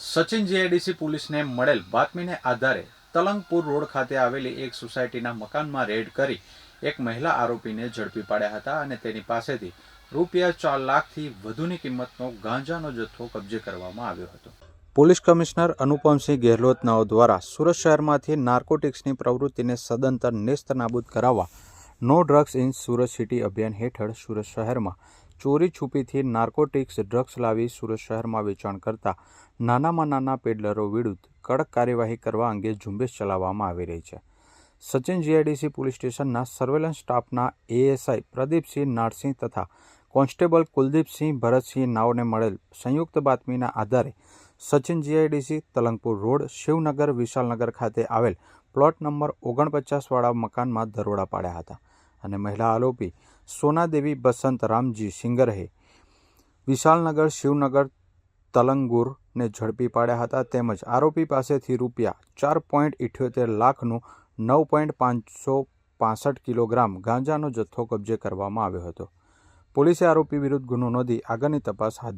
Sachin GIDC પોલીસને મળેલ બાતમીને આધારે તલંગપુર રોડ ખાતે આવેલી એક સોસાયટીના મકાનમાં રેડ કરી એક મહિલા આરોપીને ઝડપી પાડ્યા હતા અને તેની પાસેથી રૂપિયા ચાર લાખથી વધુની કિંમતનો ગાંજાનો જથ્થો કબજે કરવામાં આવ્યો હતો. પોલીસ કમિશનર અનુપમસિંહ ગેહલોતનાઓ દ્વારા સુરત શહેરમાંથી નાર્કોટિક્સની પ્રવૃત્તિને સદંતર નેસ્ત નાબૂદ કરાવવા નો ડ્રગ્સ ઇન સુરત સિટી અભિયાન હેઠળ સુરત શહેરમાં ચોરી છુપીથી નાર્કોટિક્સ ડ્રગ્સ લાવી સુરત શહેરમાં વેચાણ કરતા નાનામાં નાના પેડલરો વિરુદ્ધ કડક કાર્યવાહી કરવા અંગે ઝુંબેશ ચલાવવામાં આવી રહી છે. સચિન જીઆઈડીસી પોલીસ સ્ટેશનના સર્વેલન્સ સ્ટાફના એએસઆઈ પ્રદીપસિંહ નારસિંહ તથા કોન્સ્ટેબલ કુલદીપસિંહ ભરતસિંહ નાઓને મળેલ સંયુક્ત બાતમીના આધારે સચિન જીઆઈડીસી તલંગપુર રોડ, શિવનગર, વિશાલનગર ખાતે આવેલ પ્લોટ નંબર ઓગણપચાસવાળા મકાનમાં દરોડા પાડ્યા હતા. અને મહિલા આરોપી સોનાદેવી બસંત રામજી સિંગરહે વિશાલનગર, શિવનગર તલંગુરને ઝડપી પાડ્યા હતા તેમજ આરોપી પાસેથી રૂપિયા ચાર પોઈન્ટ ઇઠ્યોતેર લાખનું નવ પોઈન્ટ પાંચસો પાસઠ કિલોગ્રામ ગાંજાનો જથ્થો કબજે કરવામાં આવ્યો હતો. પોલીસે આરોપી વિરુદ્ધ ગુનો નોંધી આગળની તપાસ હાથ